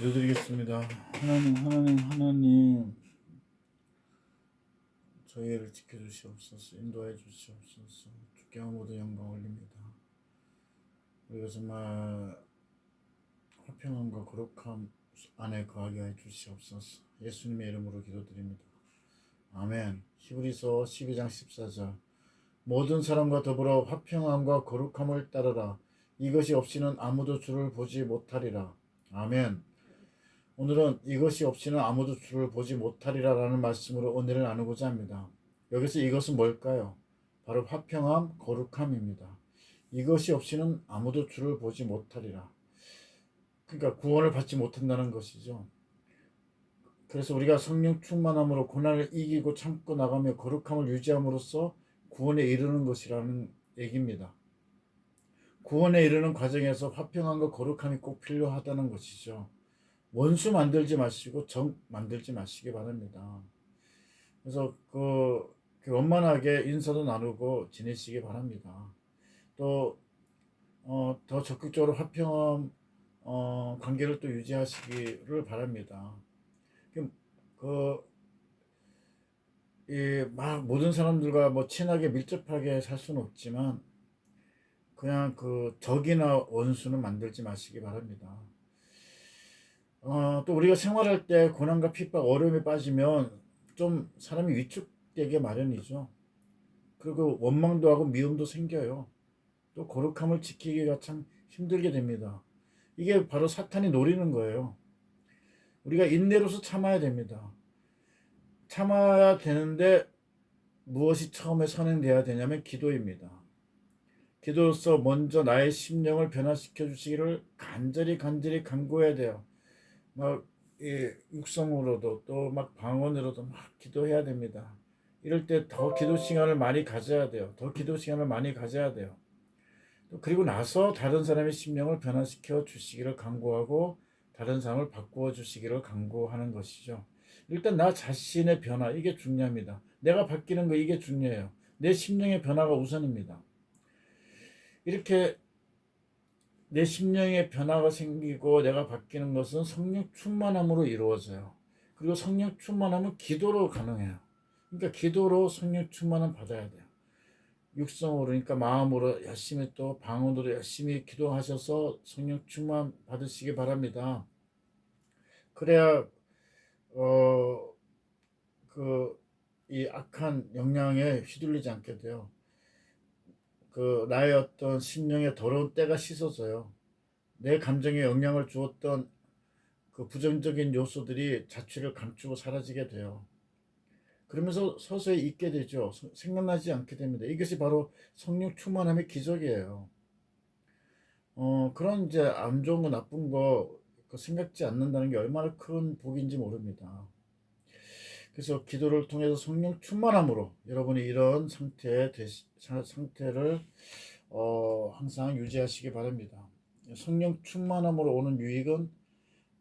기도드리겠습니다. 하나님, 하나님, 하나님, 저희를 지켜주시옵소서, 인도해 주시옵소서, 주께 모든 영광 올립니다. 우리가 정말 화평함과 거룩함 안에 거하게 해 주시옵소서. 예수님의 이름으로 기도드립니다. 아멘. 히브리서 12장 14절. 모든 사람과 더불어 화평함과 거룩함을 따르라. 이것이 없이는 아무도 주를 보지 못하리라. 아멘. 오늘은 이것이 없이는 아무도 주를 보지 못하리라라는 말씀으로 은혜를 나누고자 합니다. 여기서 이것은 뭘까요? 바로 화평함, 거룩함입니다. 이것이 없이는 아무도 주를 보지 못하리라. 그러니까 구원을 받지 못한다는 것이죠. 그래서 우리가 성령 충만함으로 고난을 이기고 참고 나가며 거룩함을 유지함으로써 구원에 이르는 것이라는 얘기입니다. 구원에 이르는 과정에서 화평함과 거룩함이 꼭 필요하다는 것이죠. 원수 만들지 마시고 정 만들지 마시기 바랍니다. 그래서 그, 그 원만하게 인사도 나누고 지내시기 바랍니다. 또, 어, 더 적극적으로 화평함, 어, 관계를 또 유지하시기를 바랍니다. 그, 그, 이, 막 모든 사람들과 뭐 친하게 밀접하게 살 수는 없지만, 그냥 그 적이나 원수는 만들지 마시기 바랍니다. 어, 또 우리가 생활할 때 고난과 핍박, 어려움에 빠지면 좀 사람이 위축되게 마련이죠. 그리고 원망도 하고 미움도 생겨요. 또 거룩함을 지키기가 참 힘들게 됩니다. 이게 바로 사탄이 노리는 거예요. 우리가 인내로서 참아야 됩니다. 참아야 되는데 무엇이 처음에 선행돼야 되냐면 기도입니다. 기도로서 먼저 나의 심령을 변화시켜 주시기를 간절히 간절히 간구해야 돼요. 막이 육성으로도 또 막 방언으로도 막 기도해야 됩니다. 이럴 때 더 기도 시간을 많이 가져야 돼요. 더 기도 시간을 많이 가져야 돼요. 또 그리고 나서 다른 사람의 심령을 변화시켜 주시기를 간구하고 다른 사람을 바꾸어 주시기를 간구하는 것이죠. 일단 나 자신의 변화 이게 중요합니다. 내가 바뀌는 거 이게 중요해요. 내 심령의 변화가 우선입니다. 이렇게 내 심령의 변화가 생기고 내가 바뀌는 것은 성령 충만함으로 이루어져요. 그리고 성령 충만함은 기도로 가능해요. 그러니까 기도로 성령 충만함 받아야 돼요. 육성으로 그러니까 마음으로 열심히 또 방언으로 열심히 기도하셔서 성령 충만 받으시기 바랍니다. 그래야 어 그 이 악한 영향에 휘둘리지 않게 돼요. 그 나의 어떤 심령의 더러운 때가 씻어져요. 내 감정에 영향을 주었던 그 부정적인 요소들이 자취를 감추고 사라지게 돼요. 그러면서 서서히 잊게 되죠. 생각나지 않게 됩니다. 이것이 바로 성령 충만함의 기적이에요. 어, 그런 이제 안 좋은 거 나쁜 거 생각지 않는다는 게 얼마나 큰 복인지 모릅니다. 그래서 기도를 통해서 성령 충만함으로 여러분이 이런 상태 상태를 어, 항상 유지하시기 바랍니다. 성령 충만함으로 오는 유익은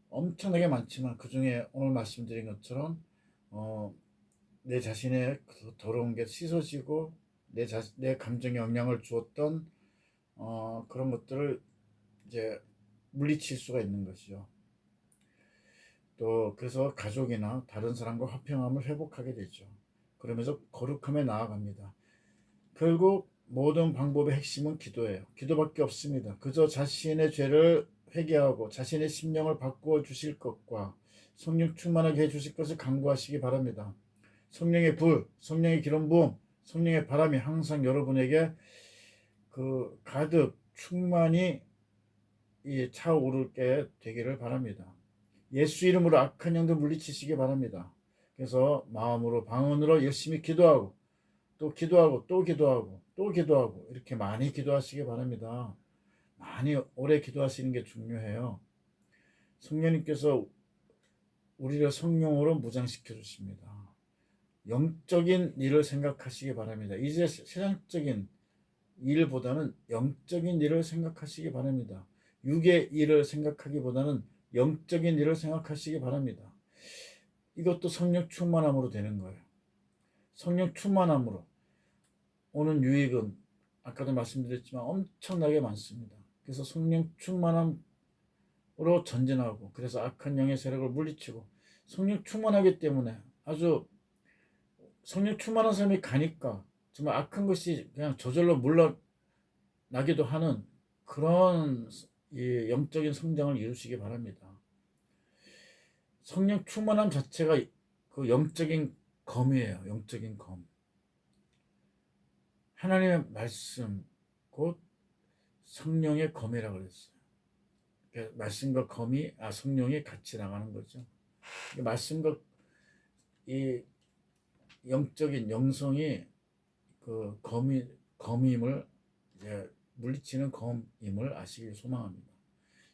엄청나게 많지만 그 중에 오늘 말씀드린 것처럼 어, 내 자신의 그 더러운 게 씻어지고 내, 자, 내 감정에 영향을 주었던 어, 그런 것들을 이제 물리칠 수가 있는 것이죠. 또 그래서 가족이나 다른 사람과 화평함을 회복하게 되죠. 그러면서 거룩함에 나아갑니다. 결국 모든 방법의 핵심은 기도예요. 기도밖에 없습니다. 그저 자신의 죄를 회개하고 자신의 심령을 바꾸어 주실 것과 성령 충만하게 해 주실 것을 간구하시기 바랍니다. 성령의 불, 성령의 기름 부음, 성령의 바람이 항상 여러분에게 그 가득 충만히 차오르게 되기를 바랍니다. 예수 이름으로 악한 영들 물리치시기 바랍니다. 그래서 마음으로 방언으로 열심히 기도하고 또 기도하고 또 기도하고 또 기도하고 이렇게 많이 기도하시기 바랍니다. 많이 오래 기도하시는 게 중요해요. 성령님께서 우리를 성령으로 무장시켜 주십니다. 영적인 일을 생각하시기 바랍니다. 이제 세상적인 일보다는 영적인 일을 생각하시기 바랍니다. 육의 일을 생각하기보다는 영적인 일을 생각하시기 바랍니다. 이것도 성령 충만함으로 되는 거예요. 성령 충만함으로 오는 유익은 아까도 말씀드렸지만 엄청나게 많습니다. 그래서 성령 충만함 성령으로 전진하고 그래서 악한 영의 세력을 물리치고 성령 충만하기 때문에 아주 성령 충만한 사람이 가니까 정말 악한 것이 그냥 저절로 물러나기도 하는 그런 이 영적인 성장을 이루시기 바랍니다. 성령 충만함 자체가 그 영적인 검이에요. 영적인 검. 하나님의 말씀 곧 성령의 검이라고 그랬어요. 그러니까 말씀과 검이 아 성령이 같이 나가는 거죠. 그러니까 말씀과 이 영적인 영성이 그 검이 검임을 이제 물리치는 검임을 아시길 소망합니다.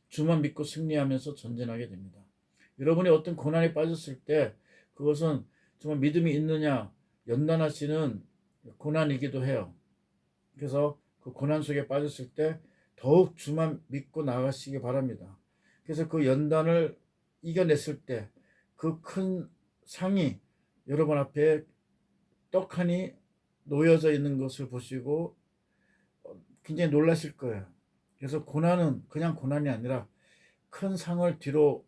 주만 믿고 승리하면서 전진하게 됩니다. 여러분이 어떤 고난에 빠졌을 때 그것은 정말 믿음이 있느냐 연단하시는 고난이기도 해요. 그래서 그 고난 속에 빠졌을 때 더욱 주만 믿고 나가시기 바랍니다. 그래서 그 연단을 이겨냈을 때 그 큰 상이 여러분 앞에 떡하니 놓여져 있는 것을 보시고 굉장히 놀라실 거예요. 그래서 고난은 그냥 고난이 아니라 큰 상을 뒤로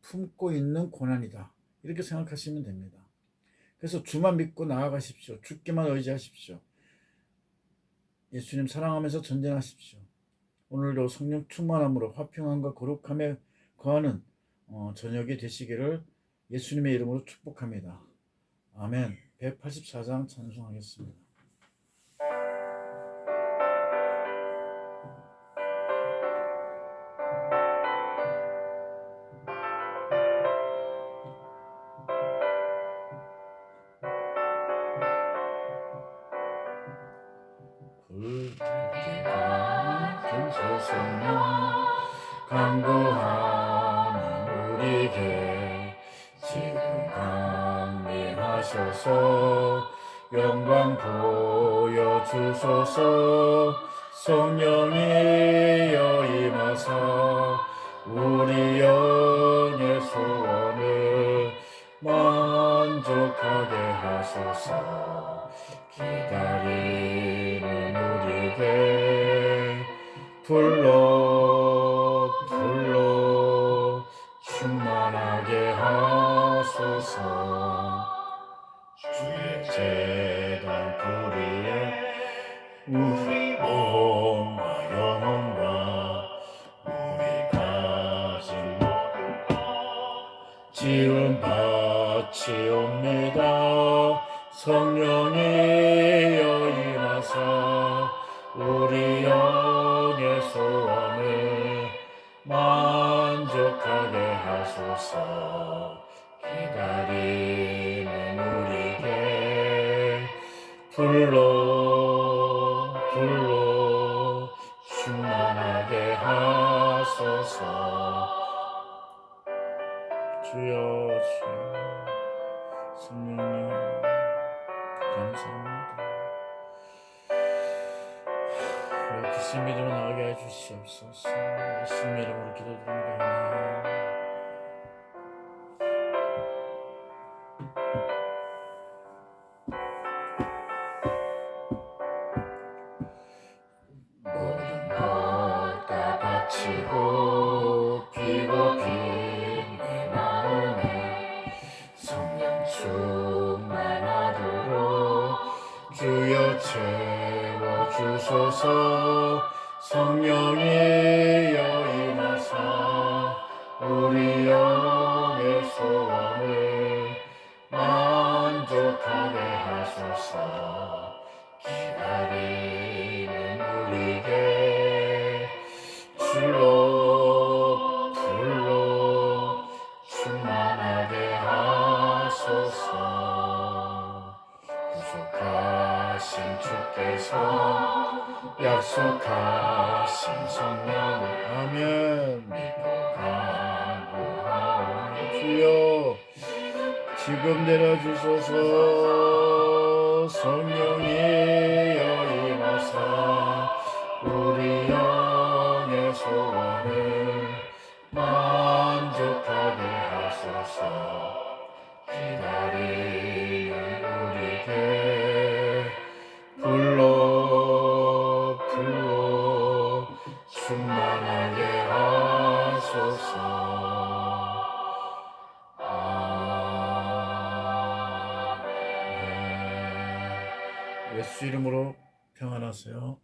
품고 있는 고난이다. 이렇게 생각하시면 됩니다. 그래서 주만 믿고 나아가십시오. 주께만 의지하십시오. 예수님 사랑하면서 전진하십시오. 오늘도 성령 충만함으로 화평함과 거룩함에 거하는 어, 저녁이 되시기를 예수님의 이름으로 축복합니다. 아멘. 184장 찬송하겠습니다. 소성령 강구하는 우리에게 지금 강림하셔서. 영광 보여주소서. 성령이여 임하사 우리 영의 소원을 만족하게 하소서. 기다리는 우리에게 불러 불러 충만하게 하소서. 주의 재단 불이에 우리 몸과 영혼과 우리 가진 모든 것 지은 바치옵니다. 성령 하소서. 기다리는 우리에게 불러 불러 충만하게 하소서. 주여 주여 성령님 감사합니다. 우리 기스 믿음을 나가게 해 주시옵소서. 예수님 이름으로 기도드립니다 채워주소서. 성령이여 임하사 우리 영의 소원을 만족하게 하소서. 기다리는 우리에게 불러 불러 충만하게 하소서. 구속하신 주께서 약속하신 성령을 아멘 주여 지금 내려주소서 성령이여 충만하게 하소서. 아멘. 예수 이름으로 평안하세요.